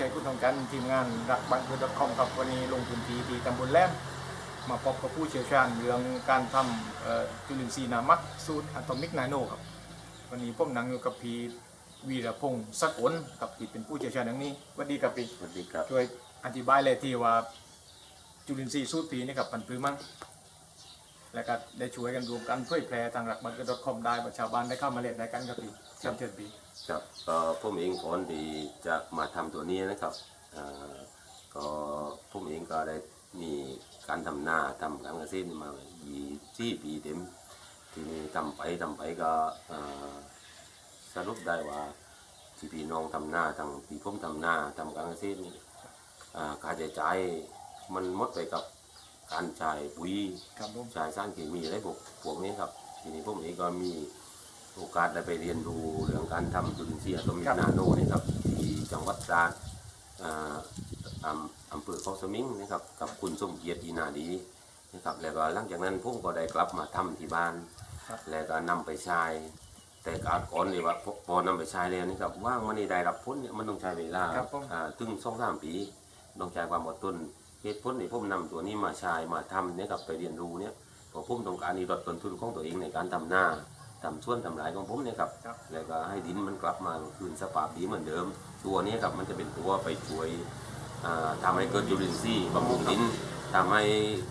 ชัยคุณทองจันทร์ทีมงานรักบังคือดอทคอมครับวันนี้ลงพื้นที่ที่ตำบลแหลมมาพบกับผู้เชี่ยวชาญเรื่องการทำเอ่อจุลินทรีย์นามักสูตรอะตอมิกนาโนครับวันนี้ผมนั่งอยู่กับพีวีรพงศ์สักอนกับพีเป็นผู้เชี่ยวชาญเรื่องนี้สวัสดีครับพีสวัสดีครับช่วยอธิบายเลยที่ว่าจุลินทรีย์สูตรปีนี่กับปันปื้อมั่ง และก็ได้ช่วยกันรวมกันเผยแพร่ทางรักบังคือดอทคอมได้ประชาวบ้านได้เข้ามาเล่นได้กันครับพีเชิญเชิญพีครับก็ผมเองก่อนที่จะมาทำตัวนี้นะครับก็ผมเองก็ได้มีการทำนาทำการเกษตรมายี่สี่ปีเต็มทีนี้ทำไปทำไปก็สรุปได้ว่าที่พี่น้องทำนาทางพี่ผมทำนาทำการเกษตรนี่อ่าค่าใช้จ่ายมันหมดไปกับ การใช้ปุ๋ยครับผมใช้สารเคมีอะไรพวกพวกนี้ครับทีนี้ผมเองก็มีโอกาสได้ไปเรียนรู้เรื่องการทำจุลินทรีย์อะตอมิกนาโนนี่ครับที่จังหวัดตราดอ่าอำอำเภอเขาสมิงนะครับกับคุณสมเกียรติอีนาดีนะครับแล้วก็หลังจากนั้นผมก็ได้กลับมาทำที่บ้าน ครับ แล้วก็นำไปใช้แต่การก่อนนี่ว่าพอพอนำไปใช้แล้วนี่ครับว่างมันนี่ได้รับผลเนี่ยมันต้องใช้เวลาครับผม อ่าถึงสองสามปี ต้องใช้ความอดทน เหตุผลที่ผมนำตัวนี้มาใช้มาทำเนี่ยกับไปเรียนรู้เนี่ยเพราะผมต้องการที่ลดต้นทุนของตัวเองในการทำหน้าทำส่วนทำหลายของผมเนี่ยครับครับแล้วก็ให้ดินมันกลับมาคืนสภาพดีเหมือนเดิม ตัวนี้ครับมันจะเป็นตัวไปช่วยอ่าทำให้เกิดจุลินทรีย์บำรุงดินทำให้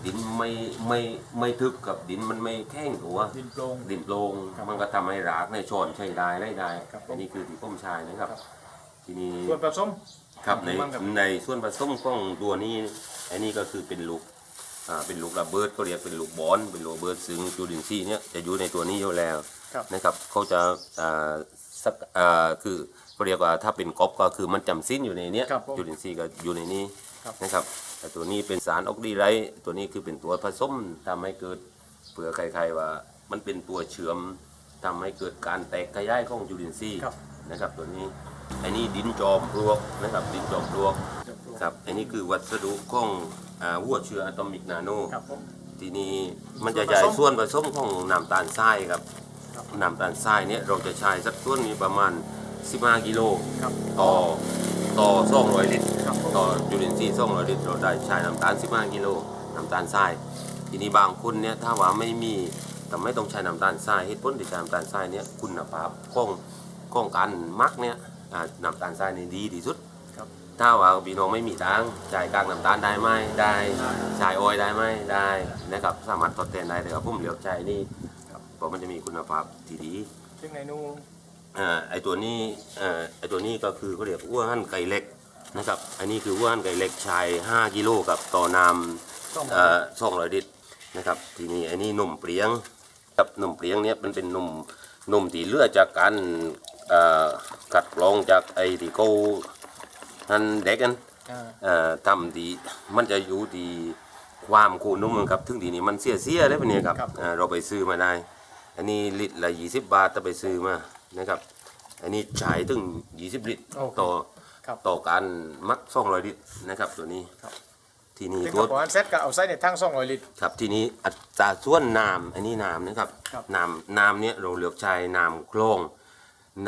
ดินไม่ไม่ไม่ทึบกับดินมันไม่แข้งตัวดินโปร่งดินโปร่งครับมันก็ทำให้รากในชอนใช้ได้ได้ได้ครับผมอันนี้คือที่ผมใช้นะครับครับทีนี้ส่วนผสม ครับในบ้างครับในส่วนผสมของตัวนี้อันนี้ก็คือเป็นลูกอ่าเป็นลูกระเบิดก็เรียกเป็นลูกบอลเป็นลูกระเบิดซึ่งจุลินทรีย์เนี่ยจะอยู่ในตัวนี้อยู่แล้วครับ นะครับเขาจะอ่าสักอ่าคือเขาเรียกว่าถ้าเป็นกอบก็คือมันจำสิ้นอยู่ในเนี้ยครับผมจุลินทรีย์ก็อยู่ในนี้ครับ นะครับแต่ตัวนี้เป็นสารออกดีไรต์ตัวนี้คือเป็นตัวผสมทำให้เกิดเผื่อใครๆว่า มันเป็นตัวเชื่อมทำให้เกิดการแตกขยายของจุลินทรีย์ครับ นะครับตัวนี้ อันนี้ดินจอมปลวกนะครับดินจอมปลวกเดี๋ยวดูครับอันนี้คือวัสดุของอ่าหัวเชื้ออะตอมิกนาโนครับผม ทีนี้มันจะใช้ส่วนผสมของน้ำตาลทรายครับครับน้ำตาลทรายเนี่ยเราจะใช้สักส่วนนี้ประมาณ 15กิโลครับต่อต่อ200ลิตร ครับผม ต่อจุลินทรีย์200ลิตรเราได้ใช้น้ำตาล 15 กิโลน้ำตาลทราย ทีนี้บางคนเนี่ยถ้าว่าไม่มีแต่ไม่ต้องใช้น้ำตาลทรายเหตุผลที่ใช้น้ำตาลทรายเนี่ยคุณภาพของของการหมักเนี่ย อ่าน้ำตาลทรายนี่ดีที่สุดครับ ถ้าว่าพี่น้องไม่มีตังค์จ่ายกากน้ำตาลได้ไหมได้จ่ายออยล์ได้ไหมได้นะครับสามารถทดแทนได้แต่ว่าผมเหลือกใจนี่ครับ เพราะมันจะมีคุณภาพที่ดีซึ่งในนูอ่าไอตัวนี้อ่าไอตัวนี้ก็คือเขาเรียกอ้วนหั่นไก่เล็กนะครับอันนี้คืออ้วนหั่นไก่เล็กชาย 5กิโลกับต่อน้ต้องำเอ่อ200ลิตรนะครับทีนี้อันนี้นมเปรี้ยงกับนมเปรี้ยงเนี่ยมันเป็นนมนมที่เหลือจากการเอ่อ กัดกรองจากไอที่เขานั่นเด็กกันอ่าเอ่อทำดีมันจะอยู่ดีความคูนุ่มครับถึงทีนี้มันเสียเสียได้ปะเนี่ยครับเอ่อเราไปซื้อมาได้ อันนี้ลิตรละ20บาทถ้าไปซื้อมานะครับ อันนี้ใช้ถึง20ลิตรโอเคต่อครับต่อการมัก200ลิตรนะครับ ตัวนี้ครับทีนี้ซึ่งตัวกับอันเซ็ตก็เอาใส่ในทั้ง200ลิตรครับทีนี้อัตราส่วนน้ำอันนี้น้ำนะครับครับน้ำน้ำเนี่ยเราเลือกใช้น้ำโคลง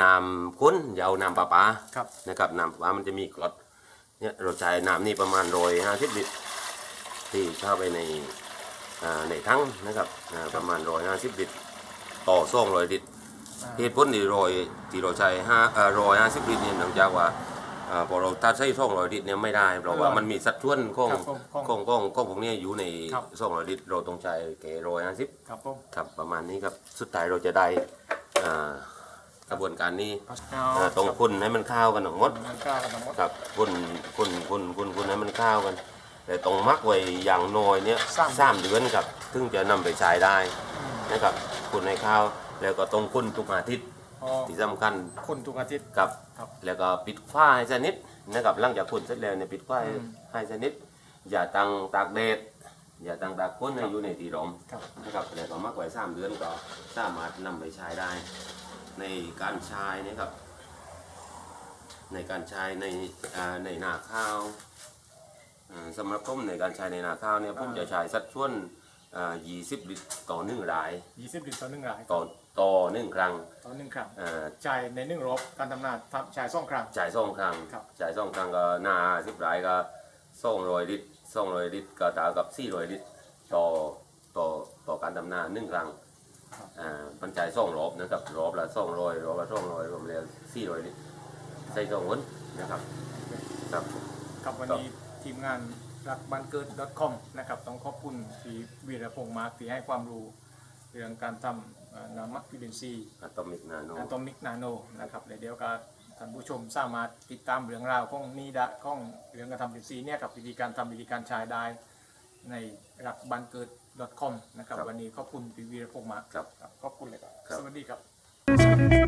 น้ำข้นอย่าเอาน้ำประปาครับ นะครับน้ำประปามันจะมีกรดเนี่ยเราใช้น้ำนี่ประมาณร้อยห้าสิบลิตรที่เข้าไปในอ่าในทั้งนะครับอ่าประมาณร้อยห้าสิบลิตรต่อสองร้อยลิตรอ่าเหตุผลที่ร้อยที่เราใช้ห้าร้อยห้าสิบลิตรเนี่ยเนื่องจากว่าอ่าพอเราถ้าใช้สองร้อยลิตรเนี่ยไม่ได้เพราะว่ามันมีสัดส่วนของครับผมของของของของพวกเนี้อยู่ในครับสองร้อยลิตรเราต้องใช้แก่ร้อยห้าสิบ ครับผม ครับประมาณนี้ครับสุดท้ายเราจะได้อ่า กระบวนการนี้เอาอ่าตรงคนให้มันเข้าวกันทั้งหมดมันก้าวกันทั้งหมดครับคนคนคนคนคนให้มันเข้าวกัน แต่ต้องมักไว้อย่างน้อยเนี่ยสามสามเดือนครับถึงจะนำไปใช้ได้นะครับคนให้ข้าวแล้วก็ต้องคนทุกอาทิตย์อ๋อที่สำคัญ คนทุกอาทิตย์ ครับ ครับแล้วก็ปิดฝ้าให้สนิทนะครับหลังจากคนเสร็จแล้วเนี่ยปิดฝ้าให้อืมให้สนิทอย่าตั้งตากแดด อย่าตั้งตากฝนให้อยู่ในที่ร่มครับนะครับแล้วก็มากกว่าสามเดือนก็สามารถนำไปใช้ได้ ในการใช้นะครับ ในการใช้ในอ่าในนาข้าวอ่าสำหรับผมในการใช้ในนาข้าวเนี่ยผมจะใช้สัดส่วนอ่า20ลิตรต่อหนึ่งราย20ลิตรต่อหนึ่งรายต่อต่อหนึ่งครั้งต่อหนึ่งครั้งอ่า จ่ายในหนึ่งรอบการทำนาทำจ่ายสองครั้ง จ่ายสองครั้งครับ จ่ายสองครั้งก็หน้าสิบรายก็ สองร้อยลิตรสองร้อยลิตรก็เท่ากับสี่ร้อยลิตรต่อต่อต่อการทำนาหนึ่งครั้งอ่ามันจ่ายสองรอบนะครับรอบละสองร้อยรอบละสองร้อยรวมแล้วสี่ร้อยลิตรใส่สองคนนะครับครับครับวันนี้ทีมงานรักบ้านเกิด .com นะครับต้องขอบคุณพี่วีรพงษ์มาร์คที่ให้ความรู้เรื่องการทำเอ่อน้ำมักจุลินทรีย์อะตอมิกนาโนอะตอมิกนาโนนะครับแล้วเดี๋ยวก็ ท่านผู้ชมสามารถติดตามเรื่องราวของนี่ดะของเรื่องการทำจุลินทรีย์เนี่ยกับวิธีการทำวิธีการใช้ได้ในรักบ้านเกิด .com นะครับวันนี้ขอบคุณพี่วีรพงษ์มาร์คครับครับ ขอบคุณเลยครับ ครับ สวัสดีครับ